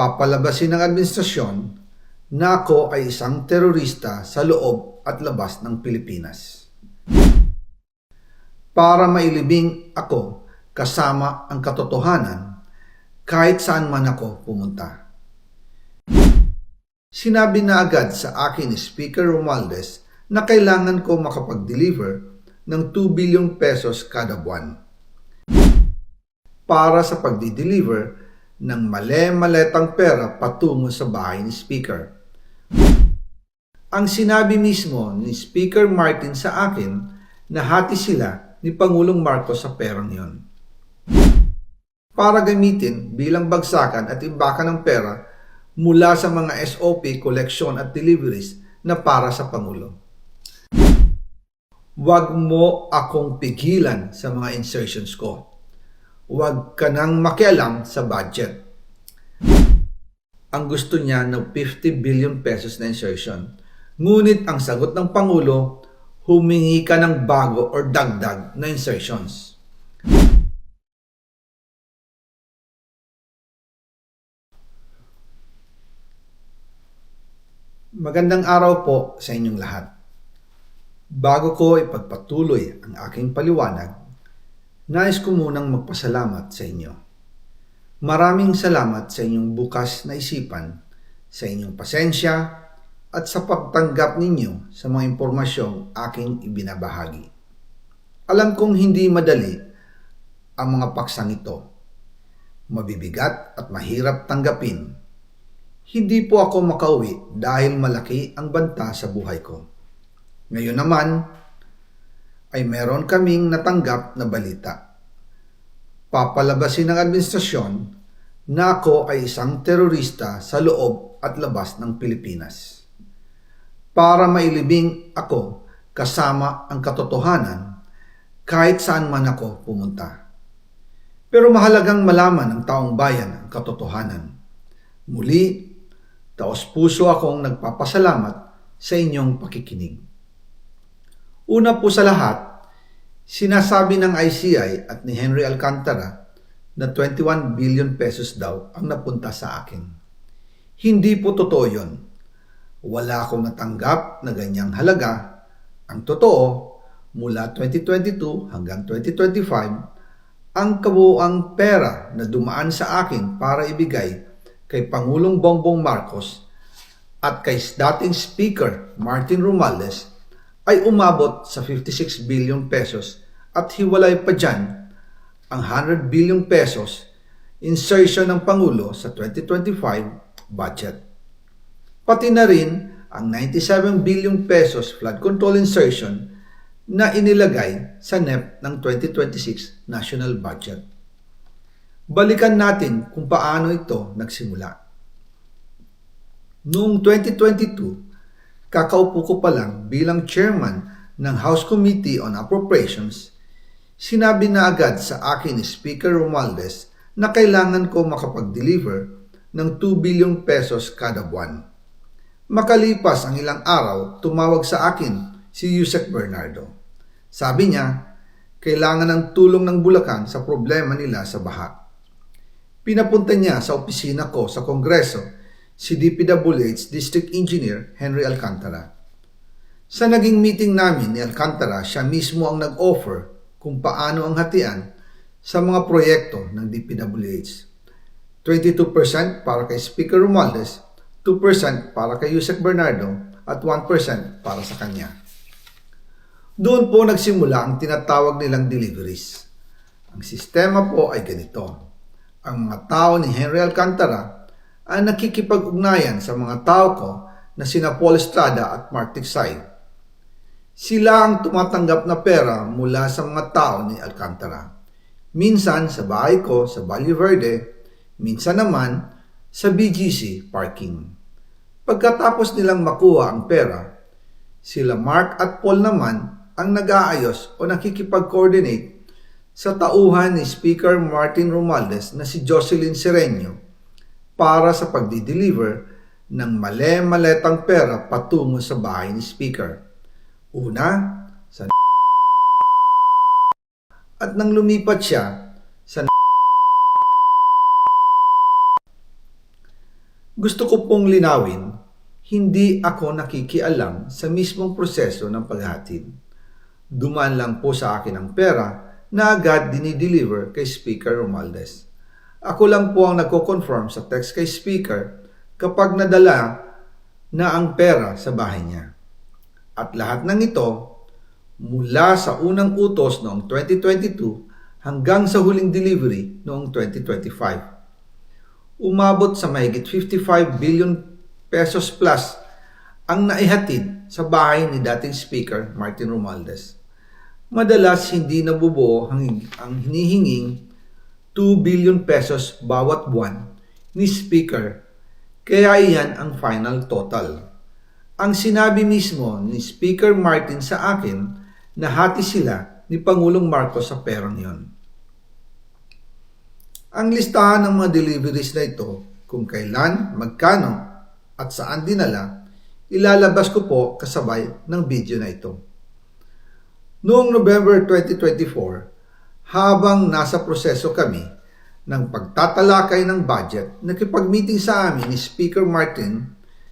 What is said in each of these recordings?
papalabasin ng administrasyon na ako ay isang terorista sa loob at labas ng Pilipinas. Para mailibing ako kasama ang katotohanan kahit saan man ako pumunta. Sinabi na agad sa akin ni Speaker Romualdez na kailangan ko makapag-deliver ng 2 billion pesos kada buwan para sa pagdi-deliver ng male-maletang pera patungo sa bahay ni Speaker. Ang sinabi mismo ni Speaker Martin sa akin na hati sila ni Pangulong Marcos sa perang yon. Para gamitin bilang bagsakan at imbakan ng pera mula sa mga SOP, collection at deliveries na para sa Pangulo. Huwag mo akong pigilan sa mga insertions ko. Huwag ka nang makialam sa budget. Ang gusto niya ng 50 billion pesos na insertion. Ngunit ang sagot ng Pangulo, humingi ka ng bago or dagdag na insertions. Magandang araw po sa inyong lahat. Bago ko ipagpatuloy ang aking paliwanag, nais ko munang magpasalamat sa inyo. Maraming salamat sa inyong bukas na isipan, sa inyong pasensya, at sa pagtanggap ninyo sa mga impormasyong aking ibinabahagi. Alam kong hindi madali ang mga paksang ito. Mabibigat at mahirap tanggapin. Hindi po ako makauwi dahil malaki ang banta sa buhay ko. Ngayon naman, ay meron kaming natanggap na balita. Papalabasin ng administrasyon na ako ay isang terorista sa loob at labas ng Pilipinas. Para mailibing ako kasama ang katotohanan kahit saan man ako pumunta. Pero mahalagang malaman ng taong bayan ang katotohanan. Muli, taos puso akong nagpapasalamat sa inyong pakikinig. Una po sa lahat, sinasabi ng ICI at ni Henry Alcantara na 21 billion pesos daw ang napunta sa akin. Hindi po totoo yun. Wala akong natanggap na ganyang halaga. Ang totoo, mula 2022 hanggang 2025, ang kabuuang pera na dumaan sa akin para ibigay kay Pangulong Bongbong Marcos at kay dating Speaker Martin Romualdez ay umabot sa 56 billion pesos at hiwalay pa dyan ang 100 billion pesos insertion ng Pangulo sa 2025 budget. Pati na rin ang 97 billion pesos flood control insertion na inilagay sa NEP ng 2026 national budget. Balikan natin kung paano ito nagsimula. Noong 2022, kakaupo ko pa lang bilang chairman ng House Committee on Appropriations, sinabi na agad sa akin ni Speaker Romualdez na kailangan ko makapag-deliver ng 2 billion pesos kada buwan. Makalipas ang ilang araw, tumawag sa akin si Yusek Bernardo. Sabi niya, kailangan ng tulong ng Bulacan sa problema nila sa baha. Pinapunta niya sa opisina ko sa Kongreso si DPWH District Engineer Henry Alcantara. Sa naging meeting namin ni Alcantara, siya mismo ang nag-offer kung paano ang hatian sa mga proyekto ng DPWH. 22% para kay Speaker Romualdez, 2% para kay Yusek Bernardo, at 1% para sa kanya. Doon po nagsimula ang tinatawag nilang deliveries. Ang sistema po ay ganito. Ang mga tao ni Henry Alcantara ang nakikipag-ugnayan sa mga tao ko na sina Paul Estrada at Mark Tiksay. Sila ang tumatanggap na pera mula sa mga tao ni Alcantara. Minsan sa bahay ko sa Valle Verde, minsan naman sa BGC parking. Pagkatapos nilang makuha ang pera, sila Mark at Paul naman ang nag-aayos o nakikipag-coordinate sa tauhan ni Speaker Martin Romualdez na si Jocelyn Sereño para sa pagdi-deliver ng male-maletang pera patungo sa bahay ni Speaker. Una, sa at nang lumipat siya sa Gusto ko pong linawin, hindi ako nakikialam sa mismong proseso ng paghatid. Dumaan lang po sa akin ang pera na agad dinideliver kay Speaker Romualdez. Ako lang po ang nagko-confirm sa text kay Speaker kapag nadala na ang pera sa bahay niya. At lahat ng ito, mula sa unang utos noong 2022 hanggang sa huling delivery noong 2025. Umabot sa mahigit 55 billion pesos plus ang naihatid sa bahay ni dating Speaker Martin Romualdez. Madalas hindi nabubuo ang, ang hinihinging 2 billion pesos bawat buwan ni Speaker kaya iyan ang final total. Ang sinabi mismo ni Speaker Martin sa akin na hati sila ni Pangulong Marcos sa perang yon. Ang listahan ng mga deliveries na ito, kung kailan, magkano, at saan dinala, ilalabas ko po kasabay ng video na ito. Noong November 2024, habang nasa proseso kami ng pagtatalakay ng budget, nakipag-meeting sa amin ni Speaker Martin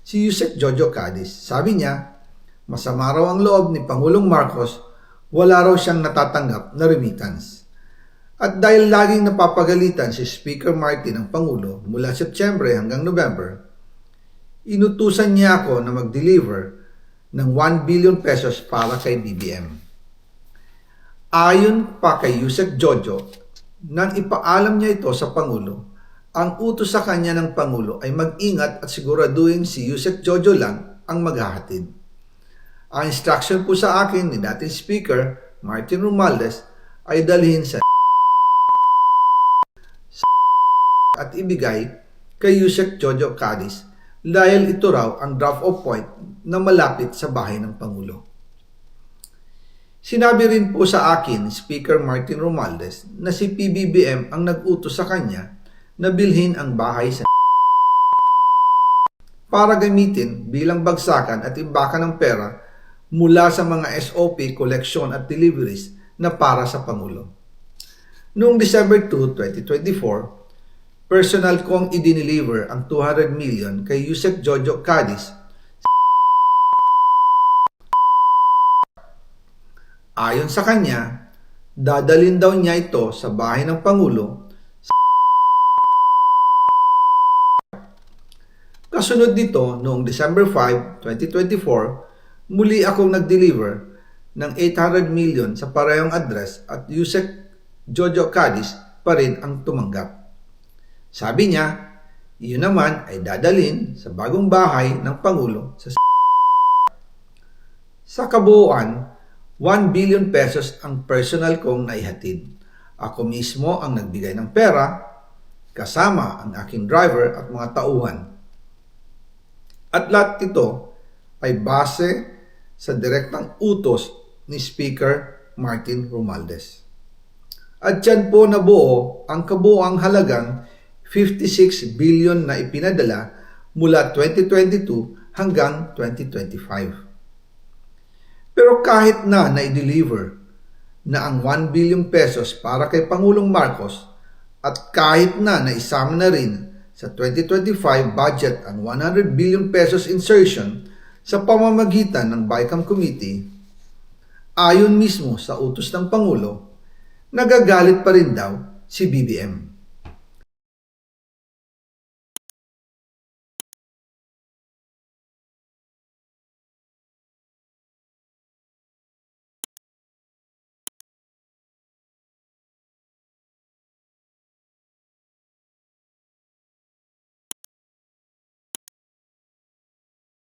si Yusek Jojo Cadiz. Sabi niya, masama raw ang loob ni Pangulong Marcos, wala raw siyang natatanggap na remittance. At dahil laging napapagalitan si Speaker Martin ng Pangulo mula Setyembre hanggang November, inutusan niya ako na mag-deliver ng 1 billion pesos para kay BBM. Ayon pa kay Yusek Jojo, nang ipaalam niya ito sa Pangulo, ang utos sa kanya ng Pangulo ay mag-ingat at siguraduhin si Yusek Jojo lang ang maghahatid. Ang instruction po sa akin ni dating Speaker Martin Romualdez ay dalhin sa at ibigay kay Yusek Jojo Cadiz dahil ito raw ang drop-off point na malapit sa bahay ng Pangulo. Sinabi rin po sa akin Speaker Martin Romualdez na si PBBM ang nag-utos sa kanya na bilhin ang bahay sa para gamitin bilang bagsakan at imbakan ng pera mula sa mga SOP, collection at deliveries na para sa Pangulo. Noong December 2, 2024, personal kong idiniliver ang 200 million kay Yusek Jojo Cadiz Ayon sa kanya, dadalin daw niya ito sa bahay ng Pangulo. Kasunod nito, noong December 5, 2024, muli akong nag-deliver ng 800 million sa parehong address at Yusek Jojo Cadiz pa rin ang tumanggap. Sabi niya, iyon naman ay dadalin sa bagong bahay ng Pangulo sa Sa kabuuan, 1 billion pesos ang personal kong naihatid. Ako mismo ang nagbigay ng pera, kasama ang aking driver at mga tauhan. At lahat ito ay base sa direktang utos ni Speaker Martin Romualdez. At dyan po nabuo ang kabuoang halagang 56 billion na ipinadala mula 2022 hanggang 2025. Pero kahit na na-deliver na ang 1 billion pesos para kay Pangulong Marcos at kahit na naisama na rin sa 2025 budget ang 100 billion pesos insertion sa pamamagitan ng BICAM Committee, ayon mismo sa utos ng Pangulo, nagagalit pa rin daw si BBM.